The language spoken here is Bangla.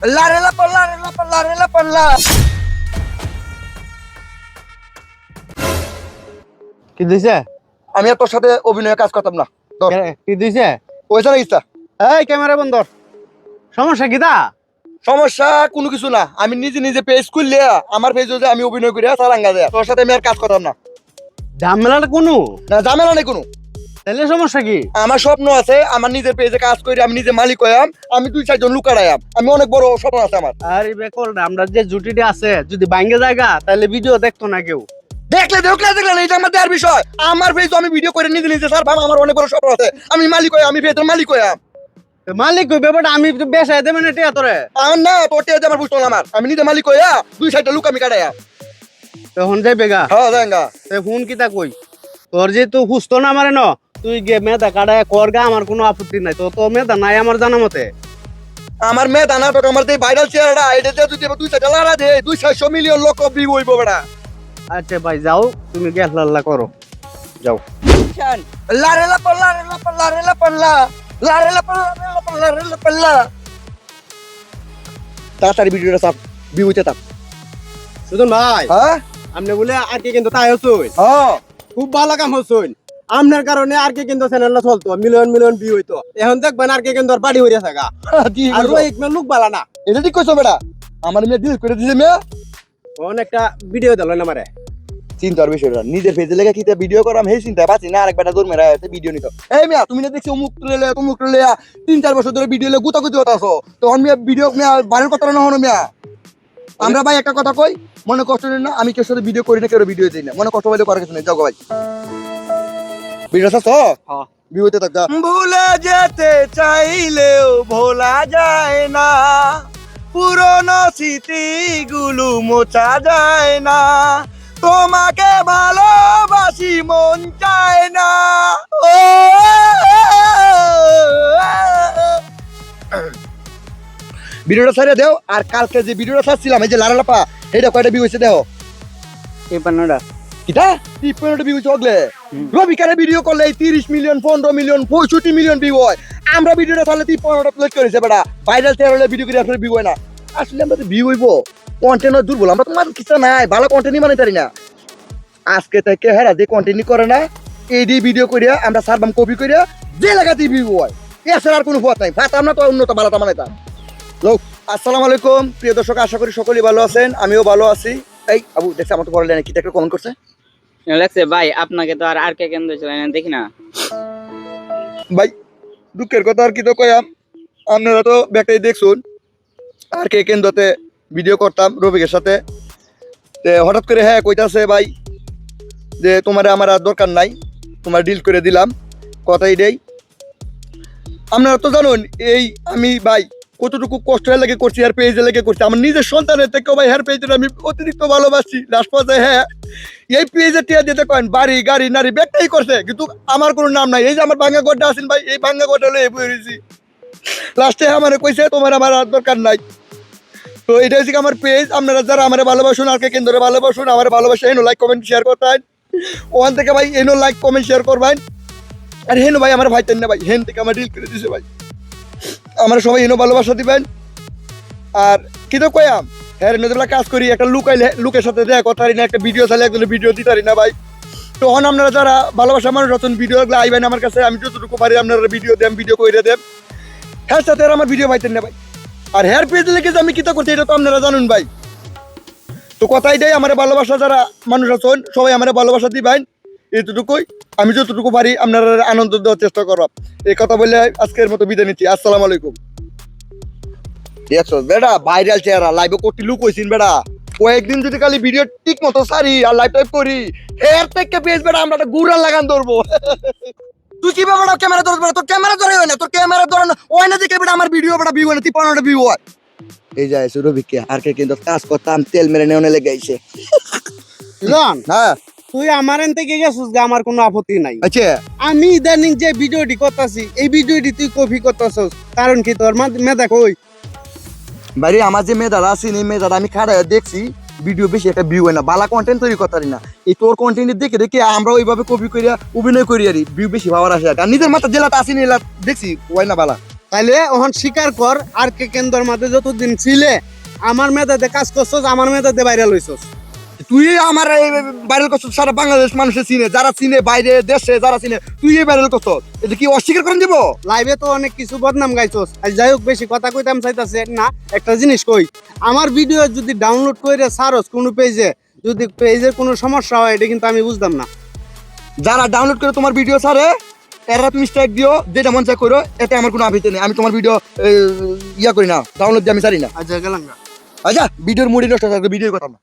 Re la palla, re la palla. কি দিছে? আমি আর তোর সাথে অভিনয়ে কাজ করতাম না। ধর। কে- দিছে? ওই ইচ্ছা এই ক্যামেরা বন্ধ। কর। সমস্যা কি তা? সমস্যা কোনো কিছু না। আমি নিজে নিজে পেজ খুললে আমার পেজ যে আমি অভিনয় করে সারাঙ্গা দেয় তোর সাথে আমি আর কাজ করতাম না। ঝামেলাটা কোনো? না ঝামেলা নেই কোনো। তাহলে সমস্যা কি? আমার স্বপ্ন আছে আমার নিজের পেজে কাজ করি আমি নিজে মালিক হইয়াম আমি দুই চারজন লুক আড়াইয়াম আমি অনেক বড় স্বপ্ন আছে আমার। আরে বেকল আমরা যে জুটিটা আছে যদি বাইঙ্গে জায়গা তাহলে ভিডিও দেখতো না কেউ। দেখলে দেখলে দেখলে এটা আমার দেওয়ার বিষয়। আমার আমি ভিডিও করে নিজে নিজে স্যার আমার অনেক বড় স্বপ্ন আছে। আমি মালিক হইয়াম আমি পেজের মালিক হইয়াম। তো মালিক কই ব্যাপারটা আমি তো বেসায় দেবেন এটা তোরে। আমার না তোর টেজ আমার বুঝতো না আমার। আমি নিজে মালিক হইয়া দুই সাইডটা লুক আমি কাটাইয়া। তখন যাইবে গা। হ্যাঁ তে ফোন কিতা কই? তোর যে তুই সুস্থ না মারে ন তুই গে মেদা কাটায় করগা আমার কোনো আপত্তি নাই। তো তো মেদা নাই আমার জানা মতে? আমার দানা তো আমার যে ভাইরাল চেহারাটা এটা যে যদি দুই সাইডটা লাড়া দে দুই চারশো মিলিয়ন লোক ভিউ হইব বেটা আচ্ছা ভাই যাও তুমি গ্যাস লাল্লা করো। যাও। palla, re তাড়াতাড়ি ভিডিওটা চাপ ভিউতে চাপ। সুজন ভাই হ্যাঁ? আপনি বলে আর কি কিন্তু তাই হচ্ছই হ্যাঁ খুব ভালো কাম হচ্ছই আপনার কারণে আর কি কিন্তু চ্যানেলটা চলতো মিলিয়ন মিলিয়ন ভিউ হইতো। এখন দেখবেন আর কি কিন্তু বাড়ি হইয়া থাকা। ঠিক আর। রোহিত মে লোক বালা না। এটা ঠিক কইছো বেটা? আমার মেয়ে ডিলিট করে দিছে মেয়ে। একটা ভিডিও দিল না মারে। চিন্তার বিষয়টা নিজের পেজে লেগে কিতা ভিডিও করাম সেই চিন্তা পাচ্ছি না আরেক বেটা দূর মেরা ভিডিও নিত। এই মিয়া তুমি না দেখছি অমুক লে অমুক লে তিন চার বছর ধরে ভিডিও লে গুতাগুতি হতে আসো তখন মিয়া ভিডিও মিয়া বাড়ির কথা না হনো মিয়া? আমরা ভাই একটা কথা কই মনে কষ্ট নেই না আমি কেউ সাথে ভিডিও করি না কেউ ভিডিও দিই না। মনে কষ্ট হলে করার কিছু নেই যাও ভাই। তো হ্যাঁ। বিহুতে থাক ভুলে যেতে চাইলেও ভোলা যায় না। পুরনো স্মৃতিগুলো মোছা যায় না। তোমাকে ভালোবাসি মন চায় না। ও! ভিডিওটা ছেড়ে দেও আর কালকে যে ভিডিওটা সারছিলাম এই যে লারালাপা এটা কয়টা বিয়ে হয়েছে দেও? এই পান্নাটা কিটা? টিপের ভিউ চগলে রবিকারে ভিডিও করলে তিরিশ মিলিয়ন পনেরো মিলিয়ন পঁয়ষট্টি মিলিয়ন ভিউ হয়। আমরা ভিডিওটা তাহলে তুই পনেরোটা প্লেট করেছে বেটা ভাইরাল তেরোলে ভিডিও করে আসলে ভিউ হয় না। আসলে আমরা তো ভিউ হইব। কন্টেন্ট দুর্বল আমরা তোমার কিছু নাই ভালো কন্টেন্টই মানে পারি না। আজকে থেকে হ্যাঁ যে কন্টেন্টই করে না এডি ভিডিও করিয়া আমরা সারবাম কপি করিয়া যে লাগাতেই ভিউ হয়। এছাড়া আর কোনো পথ নাই। ভাত আমরা তো উন্নত ভালো মানে তা লোক আসসালামু আলাইকুম। প্রিয় দর্শক আশা করি সকলেই ভালো আছেন আমিও ভালো আছি। এই আবু দেখছি আমার তো পড়ালেন কি একটা কমেন্ট করছে? লাগছে ভাই, আপনাকে তো আর আর কে কেন্দ্র চলে না, দেখি না। ভাই, দুঃখের কথা আর কি তো কয়াম আপনারা তো ব্যাগটাই দেখছুন, আর কে কেন্দ্রতে ভিডিও করতাম রফিকের সাথে। তে হঠাৎ করে হ্যাঁ কইতাছে ভাই, যে তোমার আমার আর দরকার নাই, তোমার ডিল করে দিলাম, কথাই দেই। আপনারা তো জানুন, এই আমি, ভাই কতটুকু কষ্ট লাগে করছি হেয়ার পেজে লেগে করছি। আমার নিজের সন্তানের থেকেও ভাই হেয়ার পেজের আমি অতিরিক্ত ভালোবাসি। পর্যায়ে হ্যাঁ। এই পেজে টিয়া দিতে কয়েন, বাড়ি, গাড়ি, নারী ব্যাগটাই করছে, কিন্তু আমার কোনো নাম নাই। এই যে আমার ভাঙ্গা গোড্ডা আছেন ভাই, এই ভাঙ্গা গোড্ডা লয়ে বইছি লাস্টে আমার কইছে, তোমার আমার আর দরকার নাই। তো এটা হচ্ছে আমার পেজ আপনারা যারা আমার ভালোবাসুন, আর কে কেন্দ্রে ভালোবাসুন, আমার ভালোবাসা এনো লাইক কমেন্ট শেয়ার করতেন ওখান থেকে ভাই এনো লাইক কমেন্ট শেয়ার করবেন আর হেন ভাই, আমার ভাই না ভাই, হেন থেকে আমার ডিল করে দিছে ভাই। আমরা সবাই এনো ভালোবাসা দিবেন। আর কি তো কয়াম? হ্যাঁ নদীবেলা কাজ করি, একটা লুক আইলে লুকের সাথে দেখা কথা না, একটা ভিডিও চালে একজন ভিডিও দিতে পারি না ভাই। তখন আপনারা যারা ভালোবাসা মানুষ আছেন ভিডিও গুলো আইবেন আমার কাছে, আমি যতটুকু পারি আপনারা ভিডিও দেন ভিডিও করে দেন। হ্যাঁ সাথে আমার ভিডিও পাইতেন না ভাই। আর হেয়ার পেজ লেগে আমি কিতা করছি, এটা তো আপনারা জানুন ভাই। তো কথাই দেয় আমার ভালোবাসা যারা মানুষ আছেন, সবাই আমার ভালোবাসা দিবেন। এতটুকুই। আমি যতটুকু পারি আপনারা আনন্দ দেওয়ার চেষ্টা করব। এই কথা বলে আজকের মতো বিদায় নিচ্ছি। আসসালামু আলাইকুম। দেখছ ভাইরাল চেহারা লাইভে লুক হইছিন বেটা। কয়েকদিন যদি খালি ভিডিও ঠিক মতো সারি আর লাইভ টাইপ করি হেয়ার থেকে পেজ বেটা আমরা একটা গুড়া লাগান ধরবো। তুই কি ব্যাপার ক্যামেরা ধরবো তোর ক্যামেরা ধরে হয় না? তোর ক্যামেরা ধরে না? ওই না দেখে বেটা আমার ভিডিও বেটা ভিউ হয় না তুই পনেরোটা ভিউ হয়। এই যায় সুরভিকে আর কে কিন্তু কাজ করতাম তেল মেরে নেওয়া লেগে সুজন হ্যাঁ। তুই আমার এন থেকে গেছিস গা আমার কোনো আপত্তি নাই। আচ্ছা। আমি ইদানিং যে ভিডিওটি করতেছি এই ভিডিওটি তুই কপি করতেছস কারণ কি তোর মেধা কই? বাড়ি আমার যে মেয়েদারা আছে এই মেয়েদারা আমি খাড়া দেখছি ভিডিও বেশি একটা ভিউ হয় না বালা কন্টেন্ট তৈরি করতে না। এই তোর কন্টেন্ট দেখে দেখে আমরা ওইভাবে কপি করিয়া অভিনয় করি আর ভিউ বেশি পাওয়ার আসে আর নিজের মাথা জেলাটা আসেনি এলা দেখছি হয় না বালা? তাইলে ওখান স্বীকার কর আর কে কেন্দ্রের মাঝে যতদিন ছিলে আমার মেধাতে কাজ করছস আমার মেধাতে ভাইরাল হইছস। তুই আমার ভাইরাল করছ সারা বাংলাদেশ মানুষের চিনে যারা চিনে বাইরে দেশে যারা চিনে তুই এই ভাইরাল করছ। এটা কি অস্বীকার করে দিব লাইভে তো অনেক কিছু বদনাম গাইছস। আর যাই হোক বেশি কথা কইতাম চাইতাছে। না একটা জিনিস কই আমার ভিডিও যদি ডাউনলোড করে সারস কোনো পেজে যদি পেজের কোনো সমস্যা হয় এটা কিন্তু আমি বুঝতাম না। যারা ডাউনলোড করে তোমার ভিডিও ছাড়ে এরা তুমি স্ট্রাইক দিও যেটা মন চাই করো এতে আমার কোনো আপত্তি নেই। আমি তোমার ভিডিও ইয়া করি না ডাউনলোড দিয়ে আমি ছাড়ি না। আচ্ছা গেলাম গা। আচ্ছা ভিডিওর মুডি নষ্ট থাকবে ভিডিও কথা না।